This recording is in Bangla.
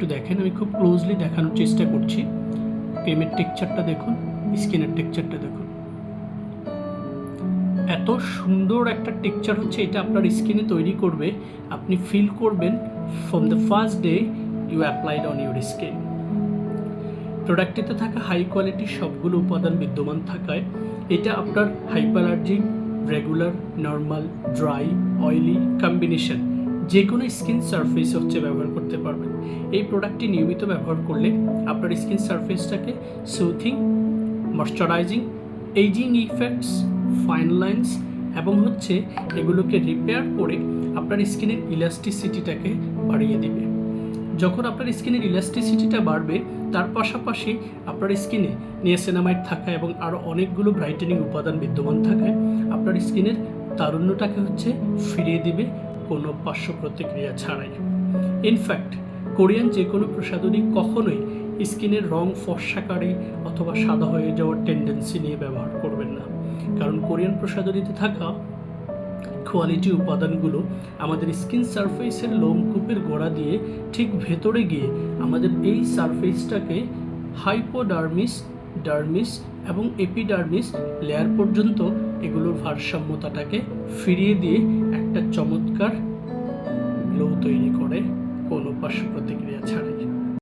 একটু দেখেন, আমি খুব ক্লোজলি দেখানোর চেষ্টা করছি। ক্রিমের টেক্সচারটা দেখুন স্কিনের টেক্সচারটা দেখুন। এত সুন্দর একটা টেক্সচার হচ্ছে, এটা আপনার স্কিনে তৈরি করবে। আপনি ফিল করবেন from the first day you applied on your skin প্রোডাক্টটিতে থাকা হাই কোয়ালিটির সবগুলো উপাদান বিদ্যমান থাকায়, এটা আপনার hyperallergic regular normal dry oily combination যে কোনো স্কিন সারফেস হচ্ছে ব্যবহার করতে পারবেন। এই প্রোডাক্টটি নিয়মিত ব্যবহার করলে আপনার skin সারফেসটাকে soothing moisturizing ageing effects fine lines এবং হচ্ছে এগুলোকে রিপেয়ার করে আপনার স্কিনের ইলাস্টিসিটিটাকে বাড়িয়ে দেবে। যখন আপনার স্কিনের ইলাস্টিসিটিটা বাড়বে, তার পাশাপাশি আপনার স্কিনে নিয়াসেনামাইড থাকা এবং আরও অনেকগুলো ব্রাইটেনিং উপাদান বিদ্যমান থাকায় আপনার স্কিনের তারুণ্যটাকে হচ্ছে ফিরিয়ে দিবে কোনো পার্শ্ব প্রতিক্রিয়া ছাড়াই। ইনফ্যাক্ট কোরিয়ান যে কোনো প্রসাধনী কখনোই স্কিনের রং ফর্সাকারে অথবা সাদা হয়ে যাওয়ার টেন্ডেন্সি নিয়ে ব্যবহার করবেন না। কারণ কোরিয়ান প্রসাধনীতে থাকা কোয়ালিটি উপাদানগুলো আমাদের স্কিন সারফেসের লোমকূপের গোড়া দিয়ে ঠিক ভেতরে গিয়ে আমাদের এই সারফেসটাকে হাইপোডার্মিস ডার্মিস এবং এপিডার্মিস লেয়ার পর্যন্ত এগুলোর ভারসাম্যতাটাকে ফিরিয়ে দিয়ে একটা চমৎকার করে কোনো পার্শ্ব প্রতিক্রিয়া ছাড়াই